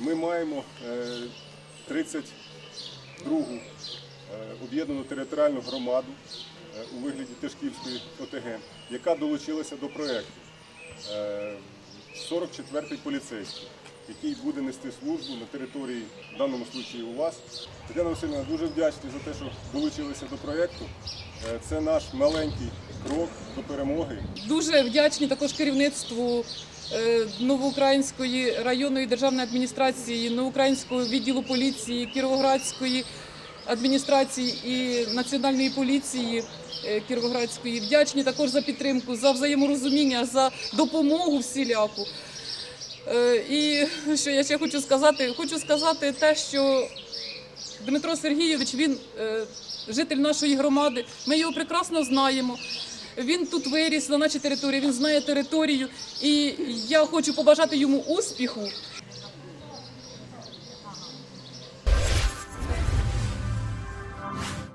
ми маємо е, 32-гу е, об'єднану територіальну громаду е, у вигляді Тишківської ОТГ, яка долучилася до проєкту. Е, 44-й поліцейський, який буде нести службу на території, в даному випадку у вас. Тетяна Васильівна, дуже вдячні за те, що долучилися до проєкту. Е, Це наш маленький крок до перемоги. Дуже вдячні також керівництву е, Новоукраїнської районної державної адміністрації, Новоукраїнського відділу поліції, Кіровоградської адміністрації і Національної поліції е, Кіровоградської. Вдячні також за підтримку, за взаєморозуміння, за допомогу всіляку. Е, І що я ще хочу сказати? Хочу сказати те, що Дмитро Сергійович, він житель нашої громади. Ми його прекрасно знаємо. Він тут виріс на нашій території, він знає територію. І я хочу побажати йому успіху